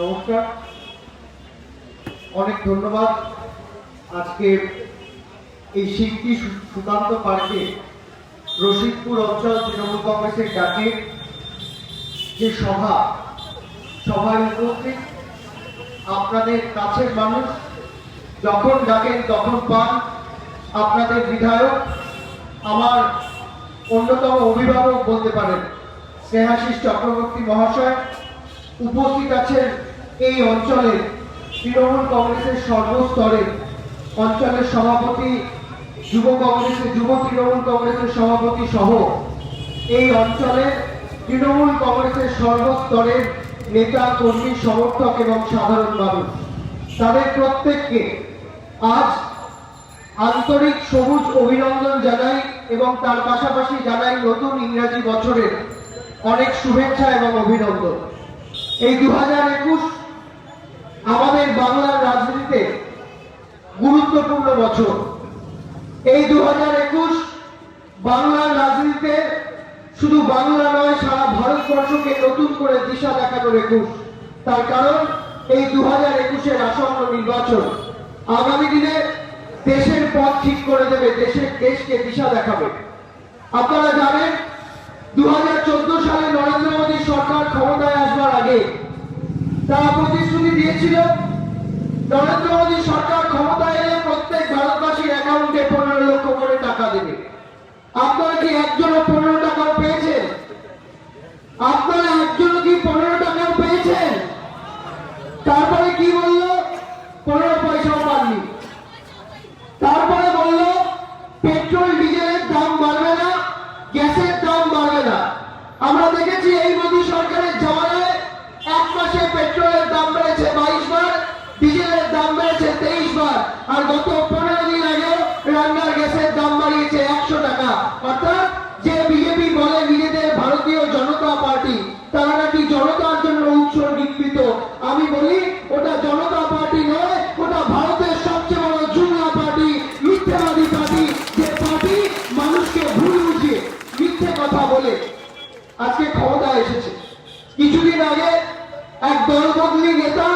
নমস্কার। অনেক ধন্যবাদ। আজকে এই শিল্পী সুকান্ত পার্কে রশিদপুর অঞ্চল তৃণমূল কংগ্রেসের ডাকে যে সভা, সভায় উপস্থিত আপনাদের কাছের মানুষ, যখন ডাকেন তখন পান আপনাদের বিধায়ক, আমার অন্যতম অভিভাবক বলতে পারেন, স্নেহাশিস চক্রবর্তী মহাশয় উপস্থিত আছেন এই অঞ্চলে তৃণমূল কংগ্রেসের সর্বস্তরে অঞ্চলের সভাপতি, যুব কংগ্রেসের, যুব তৃণমূল কংগ্রেসের সভাপতি সহ এই অঞ্চলে তৃণমূল কংগ্রেসের সর্বস্তরের নেতা, কর্মী, সমর্থক এবং সাধারণ মানুষ। তাদের প্রত্যেককে আজ আন্তরিক সবুজ অভিনন্দন জানাই এবং তার পাশাপাশি জানাই নতুন ইংরাজি বছরের অনেক শুভেচ্ছা এবং অভিনন্দন। এই দু হাজার একুশ আমাদের বাংলার রাজনীতিতে গুরুত্বপূর্ণ বছর। এই দু হাজার একুশ বাংলার রাজনীতিতে শুধু বাংলা নয়, সারা ভারতবর্ষকে নতুন করে দিশা দেখানোর একুশ। তার কারণ, এই দু হাজার একুশের আসন্ন নির্বাচন আগামী দিনে দেশের পথ ঠিক করে দেবে, দেশের দেশকে দিশা দেখাবে। আপনারা জানেন দু হাজার চোদ্দ সালে নরেন্দ্র মোদী সরকার ক্ষমতা ছিল নরেন্দ্র মোদী সরকার ক্ষমতায় আজকে ক্ষমতা এসেছে। কিছুদিন আগে এক দলবদলি নেতা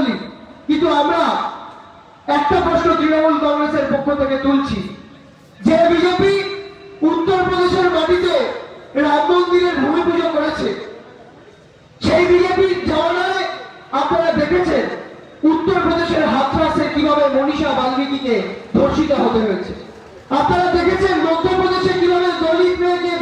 বলি কিন্তু আমরা একটা প্রশ্ন তৃণমূল কংগ্রেসের পক্ষ থেকে তুলছি। যে বিজেপি উত্তরপ্রদেশের মাটিতে রাম মন্দিরের ভূমি পুজো করেছে, সেই বিজেপির জওয়ানায় আপনারা দেখেছেন উত্তরপ্রদেশের হাতরাসে কীভাবে মনীষা বাল্মীকিকে ধর্ষিত হতে হয়েছে। আপনারা দেখেছেন মধ্যপ্রদেশে কীভাবে দলিত মেয়েকে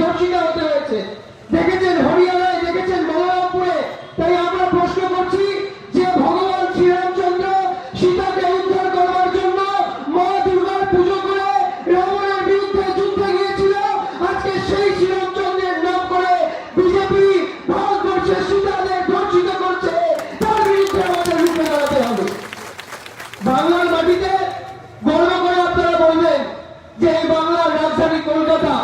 আপনারা যে বাংলার রাজধানী কলকাতা,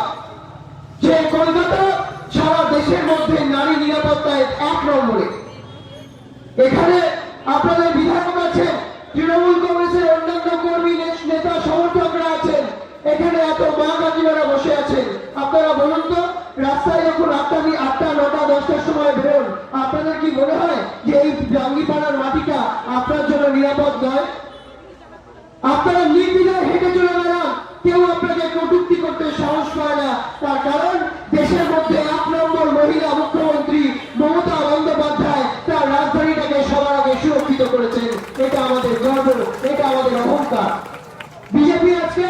যে কলকাতা সারা দেশের মধ্যে নারী নিরাপত্তায় এক নম্বরে। এখানে আপনাদের বিধায়ক আছেন, তৃণমূল কংগ্রেসের অন্যান্য কর্মী নেতা সমর্থকরা আছেন। এখানে এত মা কাকিমারা বসে আছেন। আপনারা বলুন তো, রাস্তায় যখন আটটা আটটা, নটা, দশটার সময় বেরোন, আপনাদের কি মনে হয় যে এই জাঙ্গিপাড়ার মাটিটা আপনার জন্য নিরাপদ নয়? আপনারা নির্বিধায় হেঁটে চলে বেড়ান। কেউ আপনাকে কটূক্তি করতে সাহস পায় না। তার কারণ, দেশের মধ্যে এক নম্বর মহিলা মুখ্যমন্ত্রী মমতা বন্দ্যোপাধ্যায় তার রাজধানীটাকে সবার আগে সুরক্ষিত করেছেন। এটা আমাদের গর্ব, এটা আমাদের অহংকার। বিজেপি আজকে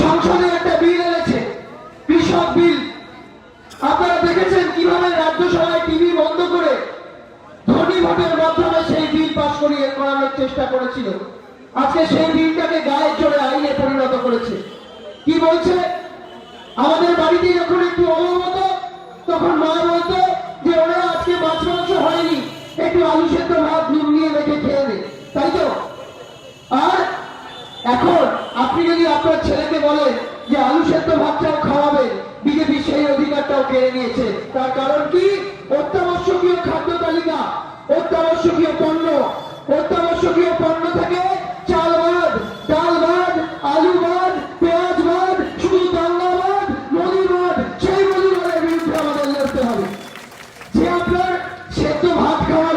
সংসদে একটা বিল এনেছে, কৃষক বিল। আপনারা দেখেছেন কীভাবে রাজ্যসভায় টিভি বন্ধ করে ধনী ভোটের মাধ্যমে সেই বিল পাশ করিয়ে করানোর চেষ্টা করেছিল। আজকে সেই বিলটাকে গায়ের জোরে আইনে পরিণত করেছে। কি বলছে? আমাদের বাড়িতে যখন একটু অভাব তখন মা বলতো যে, ওরা আজকে মাছ মাংস হয়নি, একটু আলু সেদ্ধ ভাত, নুন নিয়ে মেখে খেয়ে নে। তাই তো? আর এখন আপনি যদি আপনার ছেলেকে বলেন যে, আলু সেদ্ধ ভাতটাও খাওয়াবেন বিজেপি সেই অধিকারটাও কেড়ে নিয়েছে। তার কারণ কি? অত্যাবশ্যকীয় খাদ্য তালিকা, অত্যাবশ্যকীয় পণ্য অত্যাবশ্যকীয় পণ্য থেকে চাল বাদ ডাল বাদ আলু বাদ পেঁয়াজ বাদ শুধু দাঙ্গা বাদ মোদি বাদ সেই মোদিবাদের বিরুদ্ধে আমাদের লড়তে হবে। যে আপনার সেদ্ধ ভাত খাওয়ার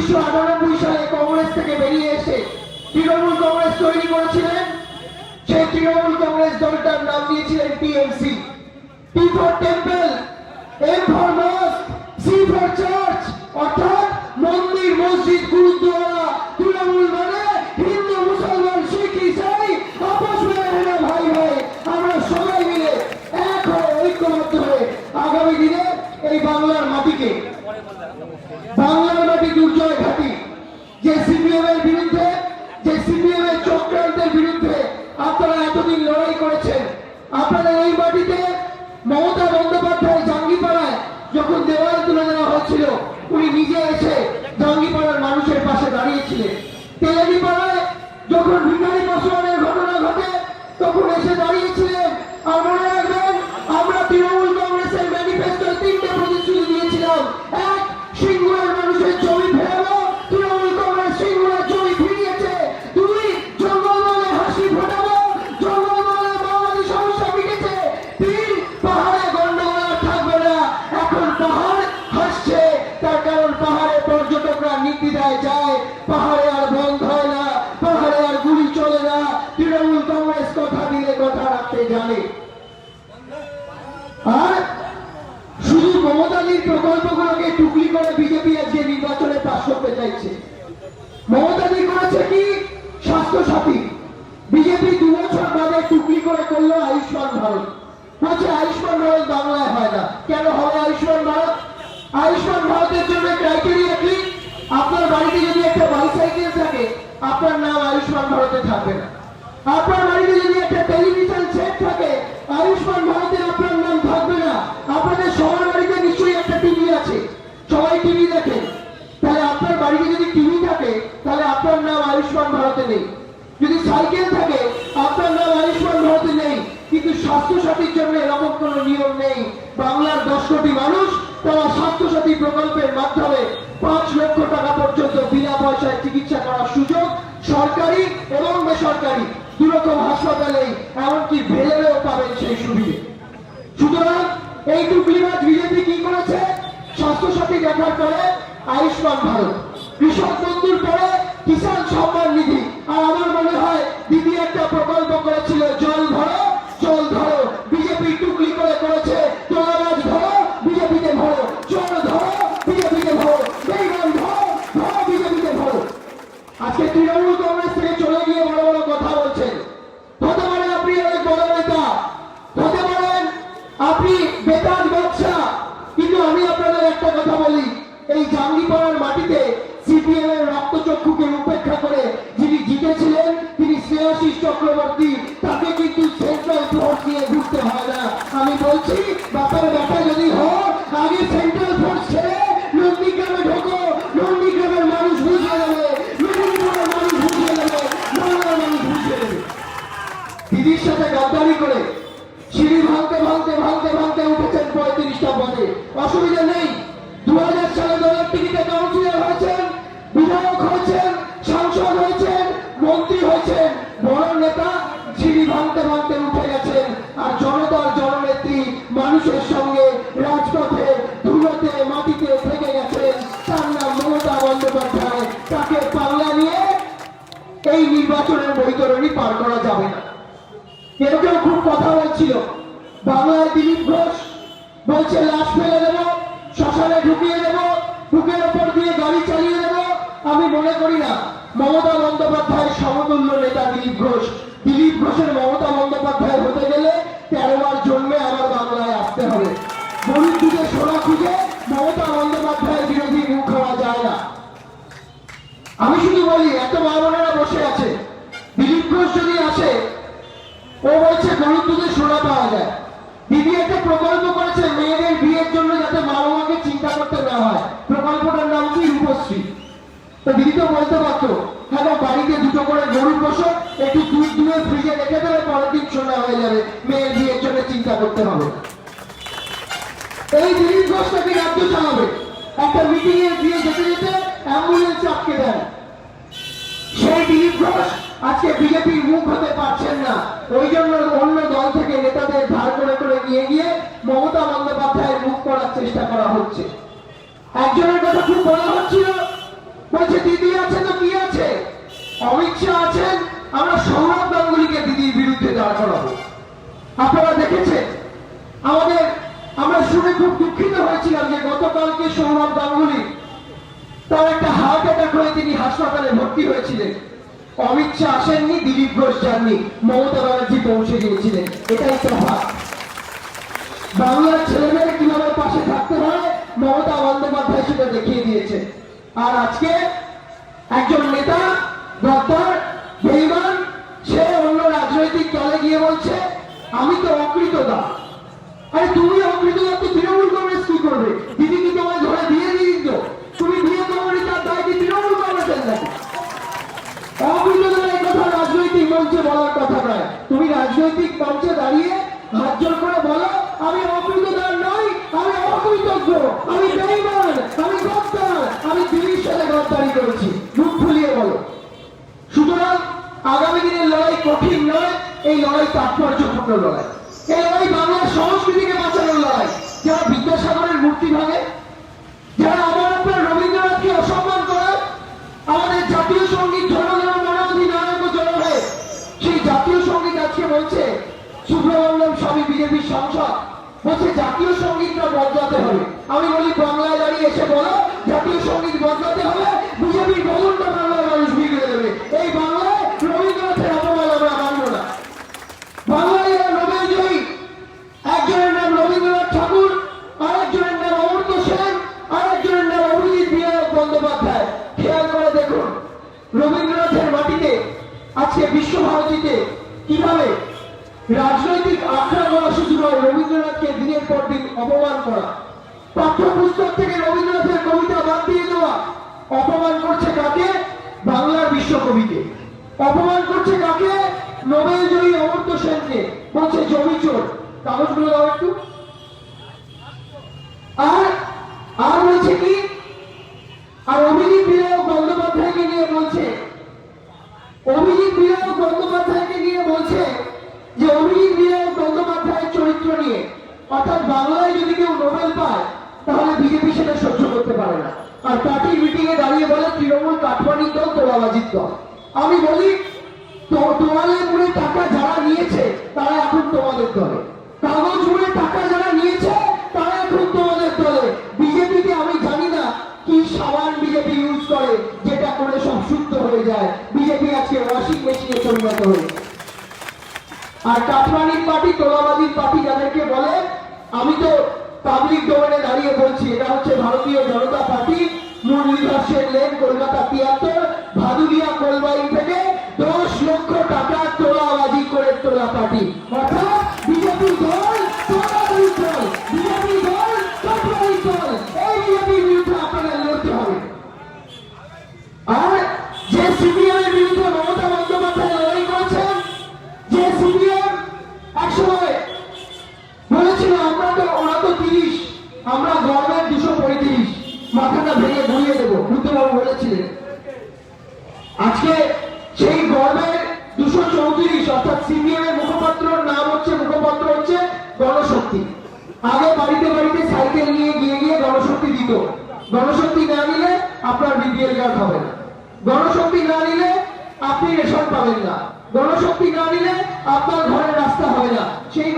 উনিশশো আটানব্বই সালে কংগ্রেস থেকে বেরিয়ে এসে তৃণমূল কংগ্রেস তৈরি করেছিলেন। সেই তৃণমূল কংগ্রেস দলটার নাম দিয়েছিলেন TMC P for temple M for mosque C for church অর্থাৎ মন্দির, মসজিদ, গুরুদ্বারা, তৃণমূল মানে হিন্দু, মুসলমান, শিখ, ইসাই আপস ভাই ভাই। আমরা সবাই মিলে এক হয়ে আগামী দিনে এই বাংলার মাটিকে দুর্জয় ঘাটি। যে সিপিএম বিরুদ্ধে, যে সিপিএম চক্রান্তের বিরুদ্ধে আপনারা এতদিন লড়াই করেছেন। আপনারা এই মাটিতে মমতা বন্দ্যোপাধ্যায় জাঙ্গিপাড়ায় যখন দেওয়াল তুলে দেওয়া হচ্ছিল উনি নিজে এসে জাঙ্গিপাড়ার মানুষের পাশে দাঁড়িয়েছিলেন। তেলেনিপাড়ায় যখন ভিখারি পাসওয়ানের ঘটনা ঘটে, তখন এসে দাঁড়িয়েছিলেন। আর মনে রাখবেন, আমরা তৃণমূল কংগ্রেসের ম্যানিফেস্টোয় তিনটে প্রতিশ্রুতি দিয়েছিলাম। শুধু প্রকল্পগুলোকে টুকলি করে বিজেপি আজকে নির্বাচনে পাশ করতে চাইছে। মমতাদি করেছে কি? স্বাস্থ্য সাথী। বিজেপি দু বছর বাদে টুকলি করে করল আয়ুষ্মান ভারত। বলছে, আয়ুষ্মান ভারত বাংলায় হয় না। কেন হবে আয়ুষ্মান ভারত? আয়ুষ্মান ভারতের জন্য ক্রাইটেরিয়া কি? আপনার বাড়িতে যদি একটা বাইসাইকেল থাকে, আপনার নাম আয়ুষ্মান ভারতে থাকবে না। আপনার বাড়িতে যদি একটা টেলিভিশন সেট থাকে, আয়ুষ্মান ভারতে আয়ুষ্মান ভারতে নেই। যদি সাইকেল থাকে, আপনার নাম আয়ুষ্মান ভারতে নেই। কিন্তু স্বাস্থ্য সাথীর জন্য এরকম কোনো নিয়ম নেই। বাংলার দশ কোটি মানুষ তারা স্বাস্থ্য সাথী প্রকল্পের মাধ্যমে পাঁচ লক্ষ টাকা পর্যন্ত বিনা পয়সায় চিকিৎসা করার সুযোগ সরকারি এবং বেসরকারি দুরকম হাসপাতালেই এমনকি ভেলেও পাবেন সেই সুবিধে। সুতরাং এই টুকলিবাজ বিজেপি কি করেছে? স্বাস্থ্য সাথী দেখার পরে আয়ুষ্মান ভারত। কৃষক বন্ধুর পরে কিষাণ সম্মান নিধি। আর আমার মনে হয় দিদি একটা প্রকল্প করেছিল, জল ধরো জল ধরো। বিজেপি টুকলি করে করেছে তৃণমূল কংগ্রেস থেকে চলে গিয়ে বড় বড় কথা আপনি অনেক বড় পারেন আপনি কিন্তু আমি আপনাদের একটা কথা বলি। এই জাঙ্গিপাড়ার মাটিতে বলছে লাশ ফেলে দেব, শ্মশানে ঢুকিয়ে দেব, বুকের ওপর দিয়ে গাড়ি চালিয়ে দেব। আমি মনে করি না, মমতা বন্দ্যোপাধ্যায়ের সমতুল্য নেতা দিলীপ ঘোষ। দিলীপ ঘোষের মমতা বন্দ্যোপাধ্যায় হতে গেলে তেরোবার জন্মে আমার বাংলায় আসতে হবে। গরিব দুধে সোনা খুঁজে মমতা বন্দ্যোপাধ্যায়ের বিরোধী মুখ হওয়া যায় না। আমি শুধু বলি, এত মা বসে আছে। দিলীপ ঘোষ যদি আসে, ও বলছে গরিব দুধে সোনা পাওয়া যায় দিদি একটা প্রকল্প করেছে মেয়েদের বিয়ের জন্য যাতে মা চিন্তা করতে না হয়। প্রকল্পটার নাম কি? রূপশ্রী। তো দিদি তো বলতে পারতো হ্যাঁ গো, বাড়িতে দুটো করে গরু বসো একটু দুধ দুয়ে ফ্রিজে রেখে দেবে পরের দিন সোনা হয়ে যাবে। মেয়ের বিয়ের জন্য চিন্তা করতে হবে। এই দিলীপ ঘোষটাকে রাজ্য চালাবে। একটা মিটিং এ দিয়ে যেতে যেতে অ্যাম্বুলেন্স আটকে দেন সেই দিলীপ ঘোষ আজকে বিজেপির মুখ হতে পারছেন না। ওই জন্য অন্য দল থেকে নেতাদের ধার করে করে নিয়ে গিয়ে মমতা বন্দ্যোপাধ্যায়ের মুখ করার চেষ্টা করা হচ্ছে। একজনের কথা খুব বলা হচ্ছিল। বলছে, দিদি আছে তো কি আছে? অমিত শাহ আছেন। আমরা সৌরভ গাঙ্গুলিকে দিদির বিরুদ্ধে দাঁড় করাবো। আপনারা দেখেছেন? আমাদের, আমরা শুনে খুব দুঃখিত হয়েছিলাম যে গতকালকে সৌরভ গাঙ্গুলি তার একটা হার্ট অ্যাটাক হয়ে তিনি হাসপাতালে ভর্তি হয়েছিলেন। অমিত শাহ আসেননি, দিলীপ ঘোষ যাননি, মমতা ব্যানার্জি পৌঁছে গিয়েছিলেন। এটাই প্রভাব বাংলার ছেলেমেয়েরা কীভাবে পাশে থাকতে হয় মমতা বন্দ্যোপাধ্যায় সেটা দেখিয়ে দিয়েছে। আর আজকে একজন নেতা গদ্দার বেইমান, সে অন্য রাজনৈতিক দলে গিয়ে বলছে, আমি তো অকৃত দা আরে তুমি অকৃত দা তো তৃণমূল কংগ্রেস কি করবে? দিদি কি তোমায় ধরে দিয়ে দিই তো তুমি বিয়ে করবে তার দায় কি তৃণমূল কংগ্রেসের নাকি অকৃত দা এই কথা রাজনৈতিক মঞ্চে বলার কথা নয় তুমি রাজনৈতিক মঞ্চে দাঁড়িয়ে হাত জোর করে বলো, আমি অকৃতদার নই, আমি অকৃতজ্ঞ, আমি বেইমান আমি গদ্দার আমি দিদির সাথে গদ্দারি করেছি। মুখ ফুলিয়ে বলো। সুতরাং আগামী দিনের লড়াই কঠিন নয়, এই লড়াই তাৎপর্যপূর্ণ লড়াই। এই লড়াই বাংলার সংস্কৃতিকে বাঁচানোর লড়াই। যারা বিদ্যাসাগরের মূর্তি ভাঙে সুব্রমণ্যম স্বামী বিজেপির সংসদ। বলছে, জাতীয় সঙ্গীতটা বদলাতে হবে? আমি বলি, বাংলায় দাঁড়িয়ে এসে বলো, জাতীয় সংগীত বদলাতে হবে, বিজেপির বদলটা বাংলার মানুষ বিগড়ে দেবে এই রাজনৈতিক আখড়া বলা শুধু নয় রবীন্দ্রনাথকে দিনের পর দিন অপমান করা। পাঠ্যপুস্তক থেকে রবীন্দ্রনাথের কবিতা বাদ দিয়ে দেওয়া। অপমান করছে কাকে? বাংলার বিশ্বকবিকে। অপমান করছে কাকে? নোবেল জয়ী অমর্ত সেনকে। বলছে, জমি চোর। কাগজগুলো দাও একটু। আর আর বলছে কি? Sabe?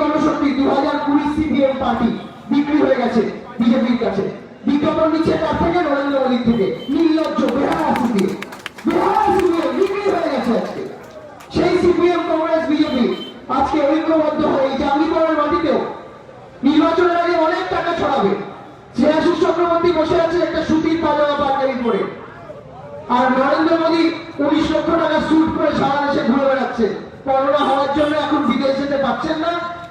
গণশক্তি দু হাজার কুড়ি সিপিএম পার্টি বিক্রি হয়ে গেছে, বিজেপির কাছে। বিজ্ঞাপন নিচ্ছে তার থেকে নরেন্দ্র মোদীর থেকে।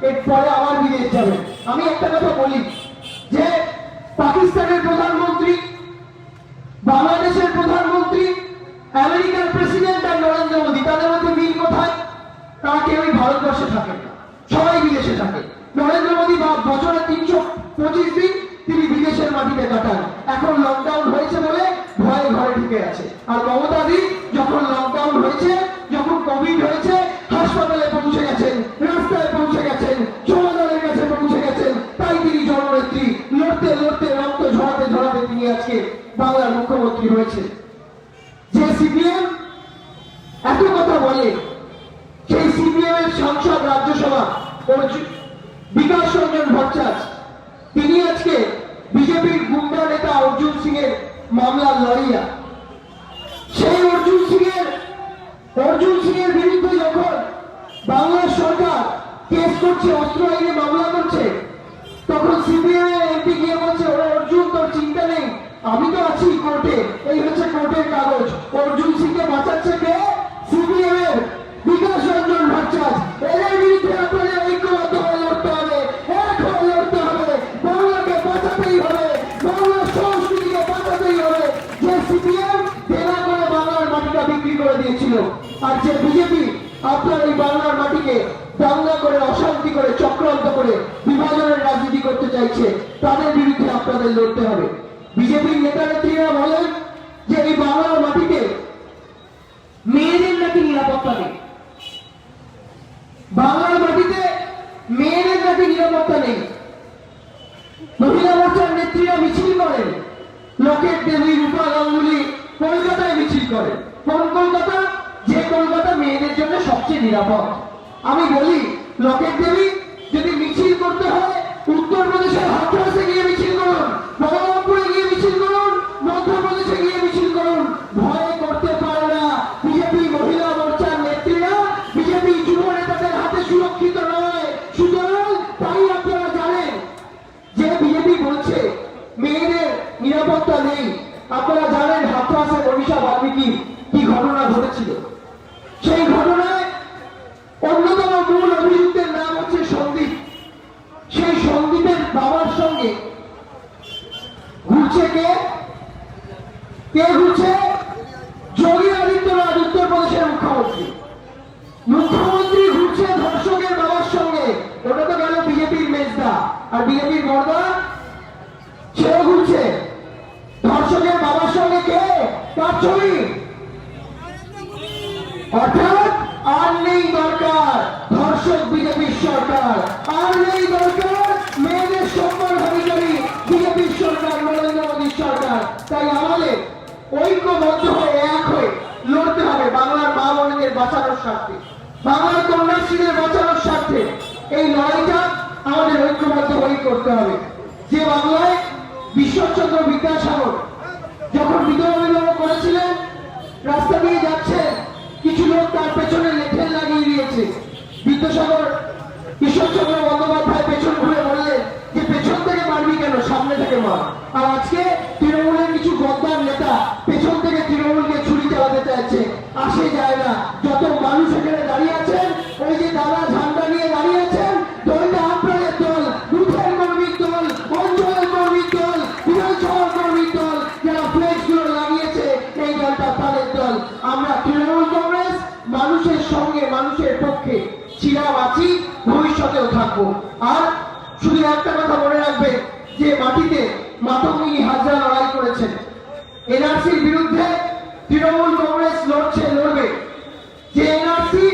এরপরে আবার বিদেশ যাবে। আমি একটা কথা বলি, যে পাকিস্তানের প্রধানমন্ত্রী, বাংলাদেশের প্রধানমন্ত্রী, আমেরিকার প্রেসিডেন্ট আর নরেন্দ্র মোদী, তাদের মধ্যে মিল কোথায়? তারা কেউ ভারতবর্ষে থাকে সবাই বিদেশে থাকে। নরেন্দ্র মোদী বা বছরে তিনশো পঁচিশ দিন তিনি বিদেশের মাটিতে কাটান। এখন লকডাউন হয়েছে বলে ভয়ে ঘরে ঢুকে আছে। আর মমতাদি যখন লকডাউন হয়েছে রয়েছে তাদের বিরুদ্ধে আপনাদের লড়তে হবে। বিজেপির নেতা নেত্রীরা বলেন যে এই বাংলার মাটিতে মেয়েদের নাকি নিরাপত্তা নেই? বাংলার মাটিতে মেয়েদের নাকি নিরাপত্তা নেই? মহিলা মোর্চার নেত্রীরা মিছিল করেন। লোকের দেবী, রূপা গাঙ্গুলি কলকাতায় মিছিল করে কোন কলকাতা? যে কলকাতা মেয়েদের জন্য সবচেয়ে নিরাপদ। আমি বলি লোকের দেবী ছবি অর্থাৎ আর নেই দরকার ধর্ষক বিজেপির সরকার। আর নেই দরকার মেয়েদের সম্মান অধিকারী বিজেপির সরকার, নরেন্দ্র মোদীর সরকার। তাই আমাদের ঐক্যবদ্ধ হয়ে, এক হয়ে লড়তে হবে বাংলার মা বোনদের বাঁচানোর স্বার্থে, বাংলার কন্যাশ্রীদের বাঁচানোর স্বার্থে। এই লড়াইটা আমাদের ঐক্যবদ্ধ হয়ে করতে হবে। যে বাংলায় বিশ্বচন্দ্র বিদ্যাসাগর যখন বিধবা বিবাহ করেছিলেন, রাস্তা দিয়ে যাচ্ছে, কিছু লোক তার পেছনে লেঠেল লাগিয়ে দিয়েছে। বিদ্যাসাগর ঈশ্বরচন্দ্র বন্দ্যোপাধ্যায় পেছন ঘুরে বললে যে, পেছন থেকে মারবি কেন? সামনে থেকে মার। আর আজকে তৃণমূলের কিছু গদ্দার নেতা পেছন থেকে তৃণমূলকে ছুরি চালাতে চাইছে। আসে যায় না। যত মানুষ এখানে দাঁড়িয়ে একটা কথা মনে রাখবে, যে মাটিতে মাতঙ্গিনী হাজরা লড়াই করেছেন। এনআরসির বিরুদ্ধে তৃণমূল কংগ্রেস লড়ছে, লড়বে। যে এনআরসি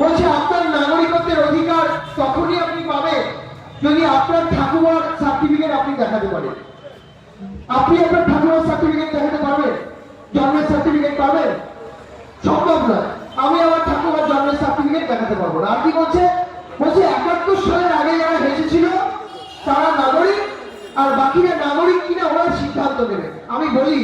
বলছে, আপনার নাগরিকত্বের অধিকার তখনই আপনি পাবেন যদি আপনার ঠাকুমার সার্টিফিকেট আপনি দেখাতে পারেন। আপনি আপনার ঠাকুমার সার্টিফিকেট দেখাতে পারবেন? জন্মের সার্টিফিকেট পাবেন? সম্ভব নয়। আমি আমার ঠাকুমার জন্মের সার্টিফিকেট দেখাতে পারব না। আর কি বলছে? বলছে, একাত্তর সালের নেবে। আমি বলি,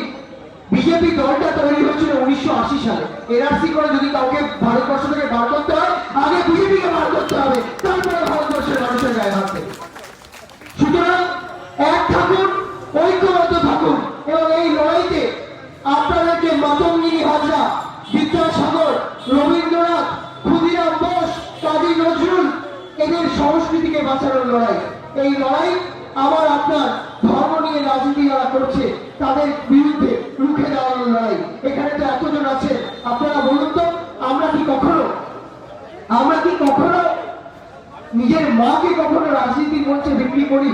বিজেপি দলটা তৈরি হয়েছিল উনিশশো আশি সালে। এনআরসি করে যদি কাউকে ভারতবর্ষ থেকে বার করতে হয়, আগে বিজেপিকে বার করতে হবে। তারপরে ভারতবর্ষের মানুষের গায়ে হাত দেবে। সুতরাং এক থাকুন ঐক্যবদ্ধ থাকুন এবং এই লড়াইতে আপনাদেরকে মাতঙ্গিনী হাজরা, বিদ্যাসাগর, রবীন্দ্রনাথ, ক্ষুদিরাম বোস, কাজী নজরুল, এদের সংস্কৃতিকে বাঁচানোর লড়াই। এই লড়াই আবার আপনার ধর্ম নিয়ে রাজনীতি যারা করছে, তাদের বিরুদ্ধে রুখে দেওয়ার লড়াই। এখানে তো এতজন আছে আপনারা বলুন তো, আমরা কি কখনো আমরা কি কখনো নিজের মাকে কখনো রাজনীতির মঞ্চে বিক্রি করি?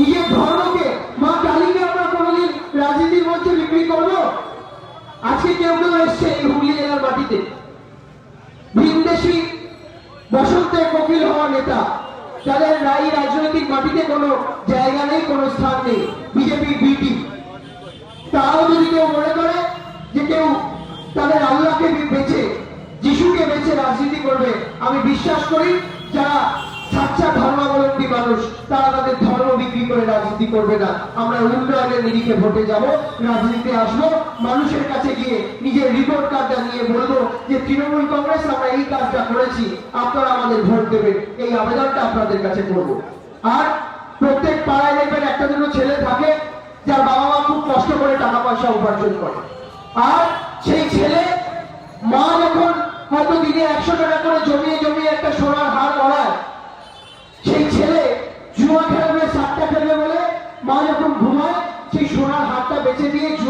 নিজের ধর্মকে, মা কালীকে আমরা কোনোদিন রাজনীতির মঞ্চে বিক্রি করব? আজকে কেউ কেউ এসছে এই হুগলি জেলার মাটিতে। ভিনদেশি বসন্তে কোকিল হওয়া নেতা। যাদের রাই রাজনৈতিক মাটিতে কোনো জায়গা নেই, কোনো স্থান নেই। বিজেপি বিটি তাও যদি কেউ মনে করে যে কেউ তাদের আল্লাহকে বেছে, যিশুকে বেছে রাজনীতি করবে, আমি বিশ্বাস করি যারা সাচ্চা ধর্মাবলম্বী মানুষ, তারা তাদের ধর্ম বিক্রি করে রাজনীতি করবে না। আমরা উন্নয়নের নিরিখে ভোটে যাব, রাজনীতিতে আসব, মানুষের কাছে গিয়ে নিজের রিপোর্ট কার্ডটা নিয়ে বলব যে, তৃণমূল কংগ্রেস, আমরা এই কাজটা করেছি, আপনারা আমাদের ভোট দেবেন, এই আবেদনটা আপনাদের কাছে করব। আর প্রত্যেক পাড়ায় দেখবেন একটা দুটো ছেলে থাকে, যার বাবা মা খুব কষ্ট করে টাকা পয়সা উপার্জন করে। আর সেই ছেলে, মা যখন হয়তো দিনে একশো টাকা করে জমিয়ে জমিয়ে একটা সোনার হার গড়ায়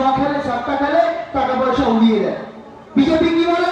জুয়া খেলে সাতটা খেলে টাকা পয়সা উড়িয়ে দেয়। বিজেপি কি বলে?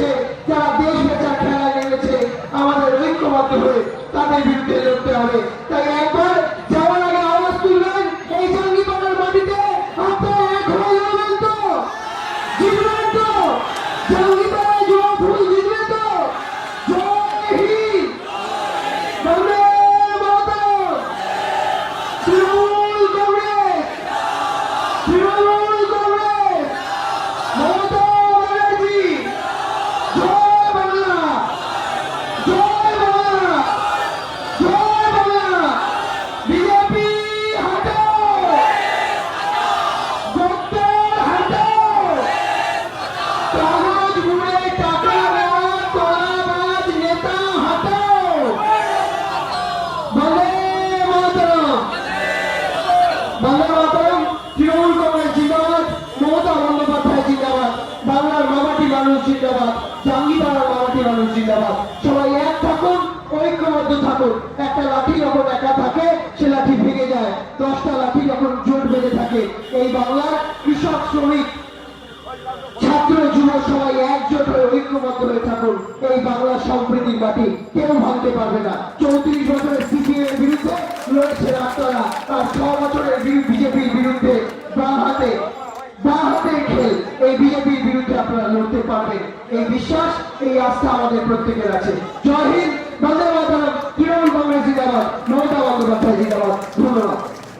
দিয়েছে যারা দেশ বেচার খেলা নেমেছে আমাদের ঐক্যবদ্ধ হয়ে তাদের বিরুদ্ধে লড়তে হবে। তাই একবার ঐক্যবদ্ধ হয়ে থাকুন এই বাংলা সম্প্রীতির মাটি কেউ ভাঙতে পারবে না। চৌত্রিশ বছরের সিপিএম এর বিরুদ্ধে লড়েছেন আপনারা আর ছ বছরের বিজেপির বিরুদ্ধে বাঁ হাতে এই বিজেপির বিরুদ্ধে আপনারা লড়তে পারবেন। এই বিশ্বাস, এই আস্থা আমাদের প্রত্যেকের আছে।